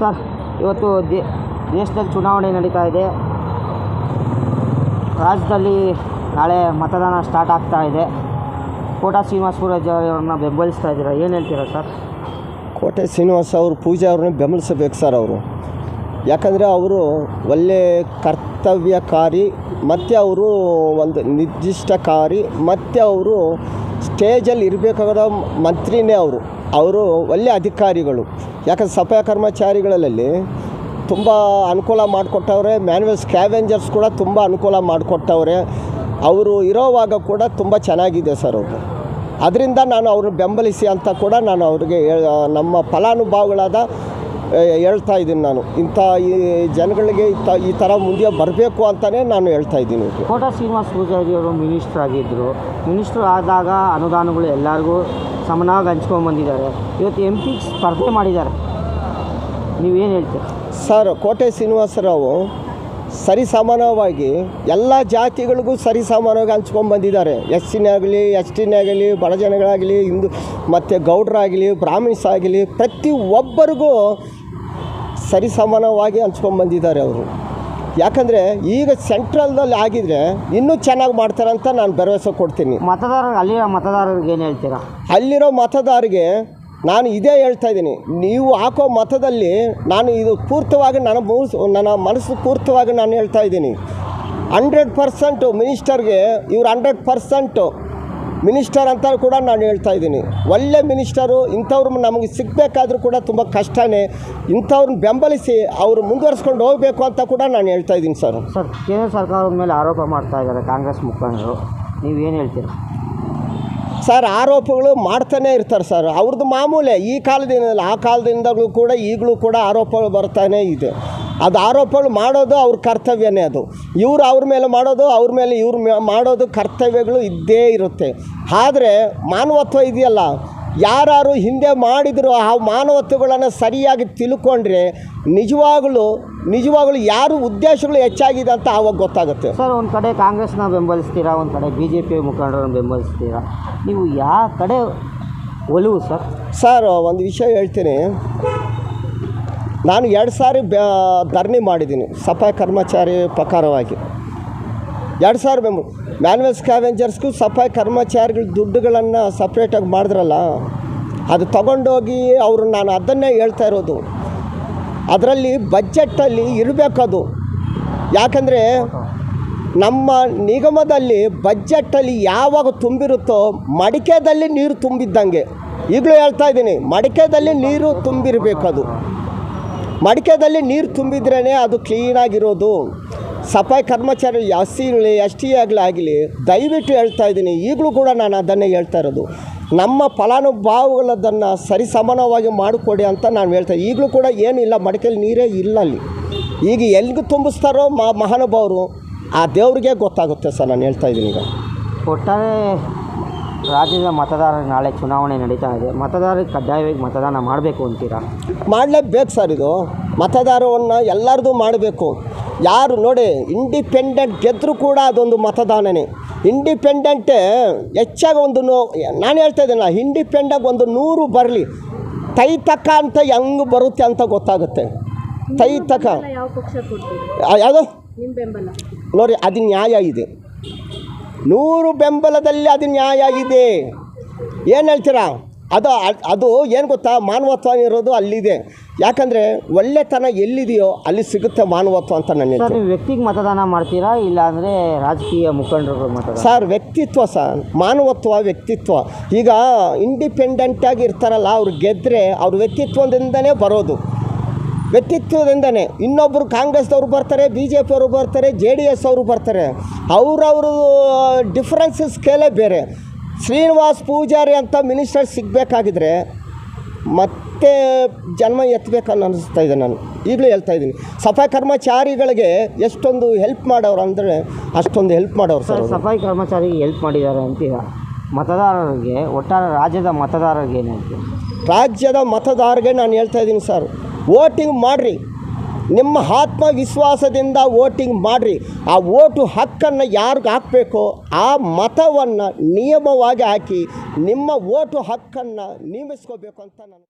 Sir, ಇವತ್ತು ದೇಶದಲ್ಲಿ ಚುನಾವಣೆ ನಡೀತಾ ಇದೆ. ರಾಜ್ಯದಲ್ಲಿ ನಾಳೆ ಮತದಾನ ಸ್ಟಾರ್ಟ್ ಆಗ್ತಾ ಇದೆ. ಕೋಟಾ ಶ್ರೀನಿವಾಸ ಪೂಜಾರಿ ಅವ್ರನ್ನ ಬೆಂಬಲಿಸ್ತಾ ಇದ್ದೀರಾ? ಏನು ಹೇಳ್ತೀರಾ ಸರ್? ಕೋಟೆ ಶ್ರೀನಿವಾಸ ಅವರು, ಪೂಜೆ ಅವ್ರನ್ನ ಬೆಂಬಲಿಸಬೇಕು ಸರ್ ಅವರು. ಯಾಕಂದರೆ ಅವರು ಒಳ್ಳೆ ಕರ್ತವ್ಯಕಾರಿ, ಮತ್ತು ಅವರು ಒಂದು ನಿರ್ದಿಷ್ಟಕಾರಿ, ಮತ್ತು ಅವರು ಸ್ಟೇಜಲ್ಲಿ ಇರಬೇಕಾದ ಮಂತ್ರಿನೇ ಅವರು. ಅವರು ಒಳ್ಳೆ ಅಧಿಕಾರಿಗಳು. ಯಾಕಂದ್ರೆ ಸಫಾಯಿ ಕರ್ಮಚಾರಿಗಳಲ್ಲಿ ತುಂಬ ಅನುಕೂಲ ಮಾಡಿಕೊಟ್ಟವ್ರೆ ಮ್ಯಾನ್ಯಲ್ ಸ್ಕ್ಯಾವೆಂಜರ್ಸ್ ಕೂಡ ತುಂಬ ಅನುಕೂಲ ಮಾಡಿಕೊಟ್ಟವ್ರೆ. ಅವರು ಇರೋವಾಗ ಕೂಡ ತುಂಬ ಚೆನ್ನಾಗಿದೆ ಸರ್ ಅವರು. ಅದರಿಂದ ನಾನು ಅವ್ರನ್ನ ಬೆಂಬಲಿಸಿ ಅಂತ ಕೂಡ ನಾನು ಅವ್ರಿಗೆ ನಮ್ಮ ಫಲಾನುಭವಿಗಳಾದ ಹೇಳ್ತಾ ಇದ್ದೀನಿ ನಾನು. ಇಂಥ ಈ ಜನಗಳಿಗೆ ಈ ಥರ ಮುಂದೆ ಬರಬೇಕು ಅಂತಲೇ ನಾನು ಹೇಳ್ತಾ ಇದ್ದೀನಿ. ಕೋಟ ಶ್ರೀನಿವಾಸ ಪೂಜಾರಿ ಅವರು ಮಿನಿಸ್ಟರ್ ಆಗಿದ್ದರು ಮಿನಿಸ್ಟರ್ ಆದಾಗ ಅನುದಾನಗಳು ಎಲ್ಲರಿಗೂ ಸಮನಾಗಿ ಹಂಚ್ಕೊಂಡ್ಬಂದಿದ್ದಾರೆ ಇವತ್ತು ಎಂ ಪಿ ಸ್ಪರ್ಧೆ ಮಾಡಿದ್ದಾರೆ. ನೀವೇನು ಹೇಳ್ತೀರಿ? ಸರ್ ಕೋಟೆ ಶ್ರೀನಿವಾಸರಾವು ಸರಿಸಮಾನವಾಗಿ ಎಲ್ಲ ಜಾತಿಗಳಿಗೂ ಸರಿಸಮಾನವಾಗಿ ಹಂಚ್ಕೊಂಡು ಬಂದಿದ್ದಾರೆ. ಎಸ್ ಸಿನೇ ಆಗಲಿ ಎಸ್ ಟಿನೇ ಆಗಲಿ ಬಡ ಜನಗಳಾಗಲಿ ಹಿಂದೂ ಮತ್ತು ಗೌಡ್ರಾಗಲಿ ಬ್ರಾಹ್ಮಿಣ್ಸ್ ಆಗಲಿ ಪ್ರತಿ ಒಬ್ಬರಿಗೂ ಸರಿಸಮಾನವಾಗಿ ಹಂಚ್ಕೊಂಡು ಬಂದಿದ್ದಾರೆ ಅವರು. ಯಾಕಂದರೆ ಈಗ ಸೆಂಟ್ರಲ್ದಲ್ಲಿ ಆಗಿದ್ರೆ ಇನ್ನೂ ಚೆನ್ನಾಗಿ ಮಾಡ್ತಾರೆ ಅಂತ ನಾನು ಭರವಸೆ ಕೊಡ್ತೀನಿ. ಮತದಾರರು ಅಲ್ಲಿರೋ ಮತದಾರರಿಗೆ ಏನು ಹೇಳ್ತೀರಾ? ಅಲ್ಲಿರೋ ಮತದಾರರಿಗೆ ನಾನು ಇದೇ ಹೇಳ್ತಾ ಇದ್ದೀನಿ. ನೀವು ಹಾಕೋ ಮತದಲ್ಲಿ ನಾನು ಇದು ಪೂರ್ತವಾಗಿ ನನ್ನ ಮೂಸ್ ನನ್ನ ಮನಸ್ಸು ಪೂರ್ತವಾಗಿ ನಾನು ಹೇಳ್ತಾ ಇದ್ದೀನಿ. ಹಂಡ್ರೆಡ್ ಪರ್ಸೆಂಟು ಮಿನಿಸ್ಟರ್ಗೆ ಇವ್ರು ಹಂಡ್ರೆಡ್ ಪರ್ಸೆಂಟು ಮಿನಿಸ್ಟರ್ ಅಂತ ಕೂಡ ನಾನು ಹೇಳ್ತಾ ಇದ್ದೀನಿ. ಒಳ್ಳೆ ಮಿನಿಸ್ಟರು ಇಂಥವ್ರು ನಮಗೆ ಸಿಗಬೇಕಾದ್ರೂ ಕೂಡ ತುಂಬ ಕಷ್ಟನೇ. ಇಂಥವ್ರನ್ನ ಬೆಂಬಲಿಸಿ ಅವರು ಮುಂದುವರ್ಸ್ಕೊಂಡು ಹೋಗಬೇಕು ಅಂತ ಕೂಡ ನಾನು ಹೇಳ್ತಾ ಇದ್ದೀನಿ ಸರ್. ಸರ್, ಕೇಂದ್ರ ಸರ್ಕಾರದ ಮೇಲೆ ಆರೋಪ ಮಾಡ್ತಾ ಇದ್ದಾರೆ ಕಾಂಗ್ರೆಸ್ ಮುಖಂಡರು. ನೀವೇನು ಹೇಳ್ತೀರಾ? ಸರ್, ಆರೋಪಗಳು ಮಾಡ್ತಾನೆ ಇರ್ತಾರೆ ಸರ್. ಅವ್ರದ್ದು ಮಾಮೂಲೆ, ಈ ಕಾಲದಿಂದ ಆ ಕಾಲದಿಂದಲೂ ಕೂಡ ಈಗಲೂ ಕೂಡ ಆರೋಪಗಳು ಬರ್ತಾನೆ ಇದೆ. ಅದು ಆರೋಪಗಳು ಮಾಡೋದು ಅವ್ರ ಕರ್ತವ್ಯನೇ ಅದು. ಇವರು ಅವ್ರ ಮೇಲೆ ಮಾಡೋದು, ಅವ್ರ ಮೇಲೆ ಇವ್ರ ಮಾಡೋದು ಕರ್ತವ್ಯಗಳು ಇದ್ದೇ ಇರುತ್ತೆ. ಆದರೆ ಮಾನವತ್ವ ಇದೆಯಲ್ಲ ಯಾರು ಹಿಂದೆ ಮಾಡಿದ್ರು ಆ ಮಾನವತ್ವಗಳನ್ನು ಸರಿಯಾಗಿ ತಿಳ್ಕೊಂಡ್ರೆ ನಿಜವಾಗಲೂ ನಿಜವಾಗಲೂ ಯಾರು ಉದ್ದೇಶಗಳು ಹೆಚ್ಚಾಗಿದೆ ಅಂತ ಆವಾಗ ಗೊತ್ತಾಗುತ್ತೆ. ಸರ್ ಒಂದು ಕಡೆ ಕಾಂಗ್ರೆಸ್ನ ಬೆಂಬಲಿಸ್ತೀರಾ ಒಂದು ಕಡೆ ಬಿ ಜೆ ಪಿ ಮುಖಂಡರನ್ನು ಬೆಂಬಲಿಸ್ತೀರಾ? ನೀವು ಯಾವ ಕಡೆ ಒಲವು ಸರ್? ಸರ್ ಒಂದು ವಿಷಯ ಹೇಳ್ತೀನಿ. ನಾನು ಎರಡು ಸಾರಿ ಬ ಧರಣಿ ಮಾಡಿದ್ದೀನಿ ಸಫಾಯಿ ಕರ್ಮಚಾರಿ ಪ್ರಕಾರವಾಗಿ. ಎರಡು ಸಾವಿರ ಬೆಂಬಲ ಮ್ಯಾನ್ವಲ್ ಸ್ಕ್ಯಾವೆಂಜರ್ಸ್ಗೂ ಸಫಾಯಿ ಕರ್ಮಚಾರಿಗಳ ದುಡ್ಡುಗಳನ್ನು ಸಪ್ರೇಟಾಗಿ ಮಾಡಿದ್ರಲ್ಲ, ಅದು ತಗೊಂಡೋಗಿ ಅವರು ನಾನು ಅದನ್ನೇ ಹೇಳ್ತಾ ಇರೋದು. ಅದರಲ್ಲಿ ಬಜೆಟಲ್ಲಿ ಇರಬೇಕದು. ಯಾಕಂದರೆ ನಮ್ಮ ನಿಗಮದಲ್ಲಿ ಬಜೆಟಲ್ಲಿ ಯಾವಾಗ ತುಂಬಿರುತ್ತೋ ಮಡಿಕೆದಲ್ಲಿ ನೀರು ತುಂಬಿದ್ದಂಗೆ. ಈಗಲೂ ಹೇಳ್ತಾ ಇದ್ದೀನಿ, ಮಡಿಕೆದಲ್ಲಿ ನೀರು ತುಂಬಿರಬೇಕದು. ಮಡಿಕೆದಲ್ಲಿ ನೀರು ತುಂಬಿದ್ರೇ ಅದು ಕ್ಲೀನಾಗಿರೋದು ಸಫಾಯಿ ಕರ್ಮಚಾರಿ ಎಸ್ ಸಿ ಇರಲಿ ಎಸ್ ಟಿ ಆಗಲಿ ಆಗಲಿ ದಯವಿಟ್ಟು ಹೇಳ್ತಾ ಇದ್ದೀನಿ ಈಗಲೂ ಕೂಡ ನಾನು ಅದನ್ನೇ ಹೇಳ್ತಾ ಇರೋದು. ನಮ್ಮ ಫಲಾನುಭವಿಗಳದನ್ನು ಸರಿಸಮಾನವಾಗಿ ಮಾಡಿಕೊಡಿ ಅಂತ ನಾನು ಹೇಳ್ತಾ ಈಗಲೂ ಕೂಡ ಏನಿಲ್ಲ ಮಡಿಕೆಯಲ್ಲಿ ನೀರೇ ಇಲ್ಲ ಅಲ್ಲಿ. ಈಗ ಎಲ್ಲಿಗೂ ತುಂಬಿಸ್ತಾರೋ ಮ ಮಹಾನುಭಾವರು ಆ ದೇವ್ರಿಗೆ ಗೊತ್ತಾಗುತ್ತೆ ಸರ್ ನಾನು ಹೇಳ್ತಾ ಇದ್ದೀನಿ ಈಗ. ಒಟ್ಟಾರೆ ರಾಜ್ಯದ ಮತದಾರ ನಾಳೆ ಚುನಾವಣೆ ನಡೀತಾ ಇದೆ. ಮತದಾರರಿಗೆ ಕಡ್ಡಾಯವಾಗಿ ಮತದಾನ ಮಾಡಬೇಕು ಅಂತೀರಾ? ಮಾಡಲೇಬೇಕು ಸರ್ ಇದು. ಮತದಾರವನ್ನು ಎಲ್ಲರದು ಮಾಡಬೇಕು. ಯಾರು ನೋಡಿ ಇಂಡಿಪೆಂಡೆಂಟ್ ಗೆದ್ದರೂ ಕೂಡ ಅದೊಂದು ಮತದಾನನೇ. ಇಂಡಿಪೆಂಡೆಂಟ್ ಹೆಚ್ಚಾಗಿ ಒಂದು ನೋ ನಾನು ಹೇಳ್ತಾ ಇದ್ದೀನಲ್ಲ ಇಂಡಿಪೆಂಡಾಗಿ ಒಂದು ನೂರು ಬರಲಿ. ತೈತಕ ಅಂತ ಹೆಂಗೆ ಬರುತ್ತೆ ಅಂತ ಗೊತ್ತಾಗುತ್ತೆ. ತೈತಕ. ಯಾವುದು? ನೋಡಿ ಅದು ನ್ಯಾಯ ಇದೆ. ನೂರು ಬೆಂಬಲದಲ್ಲಿ ಅದು ನ್ಯಾಯ ಇದೆ. ಏನು ಹೇಳ್ತೀರಾ? ಅದು ಅದು ಏನು ಗೊತ್ತಾ? ಮಾನವತ್ವ ಇರೋದು ಅಲ್ಲಿದೆ. ಯಾಕಂದರೆ ಒಳ್ಳೆತನ ಎಲ್ಲಿದೆಯೋ ಅಲ್ಲಿ ಸಿಗುತ್ತೆ ಮಾನವತ್ವ ಅಂತ ನನ್ನ ಸರ್ ನೀವು ವ್ಯಕ್ತಿಗೆ ಮತದಾನ ಮಾಡ್ತೀರಾ? ಇಲ್ಲ ಅಂದರೆ ರಾಜಕೀಯ ಮುಖಂಡರು ಮತದಾನ? ಸರ್ ವ್ಯಕ್ತಿತ್ವ ಸರ್. ಮಾನವತ್ವ ವ್ಯಕ್ತಿತ್ವ. ಈಗ ಇಂಡಿಪೆಂಡೆಂಟಾಗಿ ಇರ್ತಾರಲ್ಲ ಅವ್ರು ಗೆದ್ದರೆ ಅವ್ರ ವ್ಯಕ್ತಿತ್ವದಿಂದನೇ ಬರೋದು. ವ್ಯಕ್ತಿತ್ವದಿಂದನೇ. ಇನ್ನೊಬ್ಬರು ಕಾಂಗ್ರೆಸ್ದವ್ರು ಬರ್ತಾರೆ ಬಿ ಜೆ ಪಿಯವರು ಬರ್ತಾರೆ ಜೆ ಡಿ ಎಸ್ ಅವರು ಬರ್ತಾರೆ. ಅವರವರು ಡಿಫ್ರೆನ್ಸ್ ಸ್ಕೇಲೇ ಬೇರೆ. ಶ್ರೀನಿವಾಸ್ ಪೂಜಾರಿ ಅಂತ ಮಿನಿಸ್ಟರ್ ಸಿಗಬೇಕಾಗಿದ್ರೆ ಮತ್ತೆ ಜನ್ಮ ಎತ್ತಬೇಕನ್ನೋ ಅನ್ನಿಸ್ತಾ ಇದೆ ನಾನು. ಈಗಲೂ ಹೇಳ್ತಾ ಇದ್ದೀನಿ. ಸಫಾಯಿ ಕರ್ಮಚಾರಿಗಳಿಗೆ ಎಷ್ಟೊಂದು ಹೆಲ್ಪ್ ಮಾಡೋರು ಅಂದರೆ ಅಷ್ಟೊಂದು ಹೆಲ್ಪ್ ಮಾಡೋರು ಸರ್. ಸಫಾಯಿ ಕರ್ಮಚಾರಿಗೆ ಹೆಲ್ಪ್ ಮಾಡಿದ್ದಾರೆ ಅಂತೀರಾ ಮತದಾರರಿಗೆ ಒಟ್ಟಾರೆ ರಾಜ್ಯದ ಮತದಾರರಿಗೆ ಏನಂತ ರಾಜ್ಯದ ಮತದಾರರಿಗೆ ನಾನು ಹೇಳ್ತಾ ಇದ್ದೀನಿ ಸರ್ ವೋಟಿಂಗ್ ಮಾಡಿರಿ. ನಿಮ್ಮ ಆತ್ಮವಿಶ್ವಾಸದಿಂದ ವೋಟಿಂಗ್ ಮಾಡಿರಿ. ಆ ವೋಟು ಹಕ್ಕನ್ನು ಯಾರಿಗೆ ಹಾಕಬೇಕೋ ಆ ಮತವನ್ನು ನಿಯಮವಾಗಿ ಹಾಕಿ ನಿಮ್ಮ ವೋಟು ಹಕ್ಕನ್ನು ನೇಮಿಸ್ಕೋಬೇಕು ಅಂತ ನಾನು